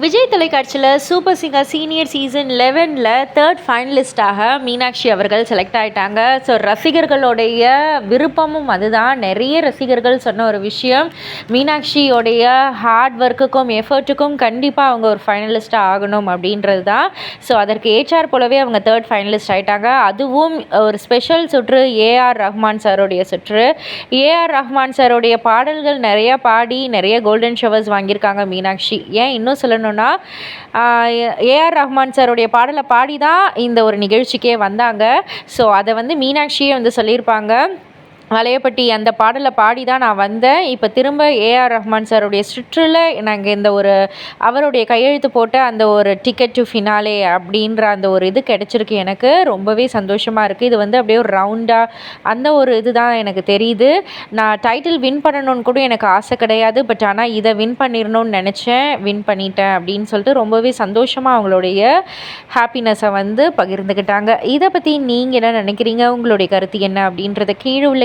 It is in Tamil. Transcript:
விஜய் தொலைக்காட்சியில் சூப்பர் சிங்கர் சீனியர் சீசன் லெவனில் தேர்ட் ஃபைனலிஸ்டாக மீனாட்சி அவர்கள் செலக்ட் ஆகிட்டாங்க ஸோ ரசிகர்களுடைய விருப்பமும் அதுதான். நிறைய ரசிகர்கள் சொன்ன ஒரு விஷயம். மீனாட்சியோடைய ஹார்ட் ஒர்க்குக்கும் எஃபர்ட்டுக்கும் கண்டிப்பாக அவங்க ஒரு ஃபைனலிஸ்ட்டாக ஆகணும் அப்படின்றது தான் ஸோ அதற்கு ஏற்றார் போலவே அவங்க தேர்ட் ஃபைனலிஸ்ட் ஆகிட்டாங்க அதுவும் ஒரு ஸ்பெஷல் சுற்று ஏஆர் ரஹ்மான் சாரோடைய சுற்று. ஏஆர் ரஹ்மான் சாரோடைய பாடல்கள் நிறையா பாடி நிறைய கோல்டன் ஷவர்ஸ் வாங்கியிருக்காங்க மீனாட்சி. ஏன் இன்னும் சொல்லணும் சொல்லணும்னா ஏஆர் ரஹ்மான் சாருடைய பாடலை பாடி தான் இந்த ஒரு நிகழ்ச்சிக்கே வந்தாங்க. ஸோ அதை வந்து மீனாட்சியே வந்து சொல்லியிருப்பாங்க. வலையப்பட்டி அந்த பாடலை பாடி தான் நான் வந்தேன். இப்போ திரும்ப ஏஆர் ரஹ்மான் சாருடைய சுற்றில் நாங்கள் இந்த ஒரு அவருடைய கையெழுத்து போட்ட அந்த ஒரு டிக்கெட் டு ஃபினாலே அப்படின்ற அந்த ஒரு இது கிடச்சிருக்கு எனக்கு. ரொம்பவே சந்தோஷமாக இருக்குது இது வந்து அப்படியே ஒரு ரவுண்டாக அந்த ஒரு இது தான் எனக்கு தெரியுது. நான் டைட்டில் வின் பண்ணணும்னு கூட எனக்கு ஆசை கிடையாது. பட் ஆனால் இதை வின் பண்ணிடணும்னு நினச்சேன். வின் பண்ணிட்டேன் அப்படின்னு சொல்லிட்டு ரொம்பவே சந்தோஷமாக அவங்களுடைய ஹாப்பினஸை வந்து பகிர்ந்துக்கிட்டாங்க இதை பற்றி நீங்கள் என்ன நினைக்கிறீங்க? உங்களுடைய கருத்து என்ன அப்படின்றத கீழே உள்ள